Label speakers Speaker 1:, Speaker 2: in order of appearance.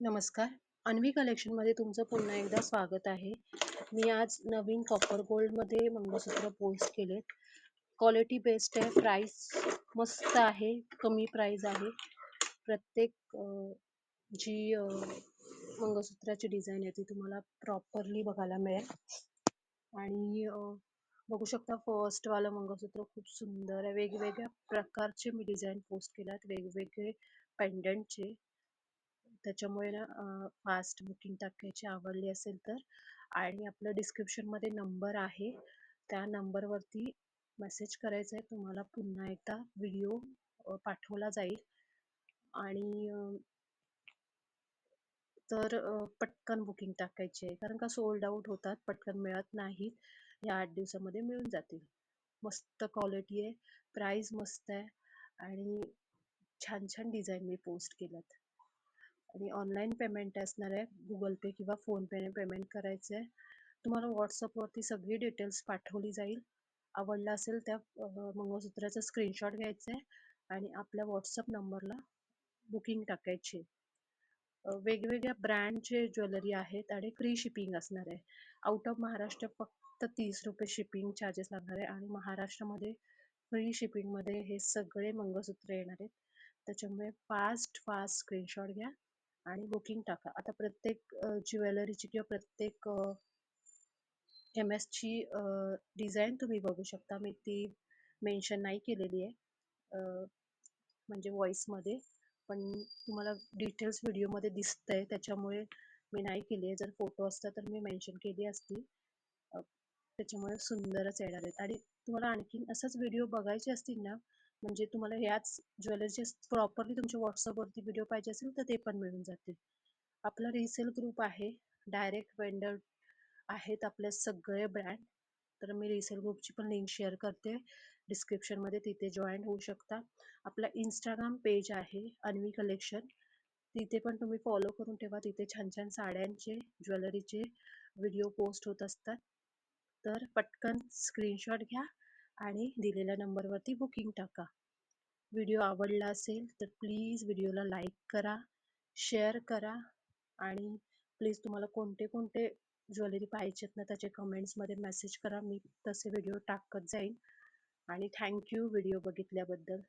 Speaker 1: नमस्कार. अन्वी कलेक्शनमध्ये तुमचं पुन्हा एकदा स्वागत आहे. मी आज नवीन कॉपर गोल्डमध्ये मंगळसूत्र पोस्ट केलेत. क्वालिटी बेस्ट आहे. प्राईस मस्त आहे. कमी प्राईज आहे. प्रत्येक जी मंगळसूत्राची डिझाईन आहे ती तुम्हाला प्रॉपरली बघायला मिळेल. आणि बघू शकता फर्स्टवालं मंगळसूत्र खूप सुंदर आहे. वेगवेगळ्या प्रकारचे मी डिझाईन पोस्ट केल्यात. वेगवेगळे पेंडंटचे. त्याच्यामुळे ना फास्ट बुकिंग टाकायची आवडली असेल तर. आणि आपलं डिस्क्रिप्शनमध्ये नंबर आहे. त्या नंबरवरती मेसेज करायचा आहे. तुम्हाला पुन्हा एकदा व्हिडिओ पाठवला जाईल. आणि तर पटकन बुकिंग टाकायची आहे. कारण का सोल्ड आउट होतात पटकन मिळत नाहीत. या आठ दिवसामध्ये मिळून जातील. मस्त क्वालिटी आहे. प्राईस मस्त आहे. आणि छान छान डिझाईन मी पोस्ट केल्यात. आणि ऑनलाईन पेमेंट असणार आहे. गुगल पे किंवा फोनपेने पेमेंट करायचं आहे तुम्हाला व्हॉट्सअपवरती सगळी डिटेल्स पाठवली जाईल. आवडला असेल त्या मंगळसूत्राचं मंगळसूत्राचा स्क्रीनशॉट घ्यायचा आहे आणि आपल्या व्हॉट्सअप नंबरला बुकिंग टाकायची. वेगवेगळ्या ब्रँडचे ज्वेलरी आहेत आणि फ्री शिपिंग असणार आहे. आउट ऑफ महाराष्ट्र फक्त तीस रुपये शिपिंग चार्जेस लागणार आहे आणि महाराष्ट्रामध्ये फ्री शिपिंगमध्ये हे सगळे मंगळसूत्र येणार आहेत. त्याच्यामुळे फास्ट फास्ट स्क्रीनशॉट घ्या. आणि बुकिंग टाका. आता प्रत्येक ज्वेलरीची किंवा प्रत्येक एम एसची डिझाईन तुम्ही बघू शकता. मी ती मेन्शन नाही केलेली आहे म्हणजे व्हॉईसमध्ये पण तुम्हाला डिटेल्स व्हिडिओमध्ये दिसतंय त्याच्यामुळे मी नाही केली आहे. जर फोटो असता तर मी मेन्शन केली असती. त्याच्यामुळे सुंदरच येणार आहेत. आणि तुम्हाला आणखीन असंच व्हिडिओ बघायचे असतील ना म्हणजे तुम्हाला ह्याच ज्वेलरीचे प्रॉपरली तुमच्या व्हॉट्सअपवरती व्हिडिओ पाहिजे असेल तर ते पण मिळून जातील. आपला रिसेल ग्रुप आहे डायरेक्ट वेंडर आहेत आपले सगळे ब्रँड तर मी रिसेल ग्रुपची पण लिंक शेअर करते. डिस्क्रिप्शनमध्ये तिथे जॉईन होऊ शकता. आपला इंस्टाग्राम पेज आहे अन्वी कलेक्शन तिथे पण तुम्ही फॉलो करून ठेवा. तिथे छान छान साड्यांचे ज्वेलरीचे व्हिडिओ पोस्ट होत असतात. तर पटकन स्क्रीनशॉट घ्या. आणि दिलेल्या नंबरवरती बुकिंग टाका. व्हिडिओ आवडला असेल तर प्लीज व्हिडिओला लाईक करा शेअर करा आणि प्लीज तुम्हाला कोणते कोणते ज्वेलरी पाहिजेत ना त्याचे कमेंट्समध्ये मेसेज करा. मी तसे व्हिडिओ टाकत जाईन. आणि थँक्यू व्हिडिओ बघितल्याबद्दल.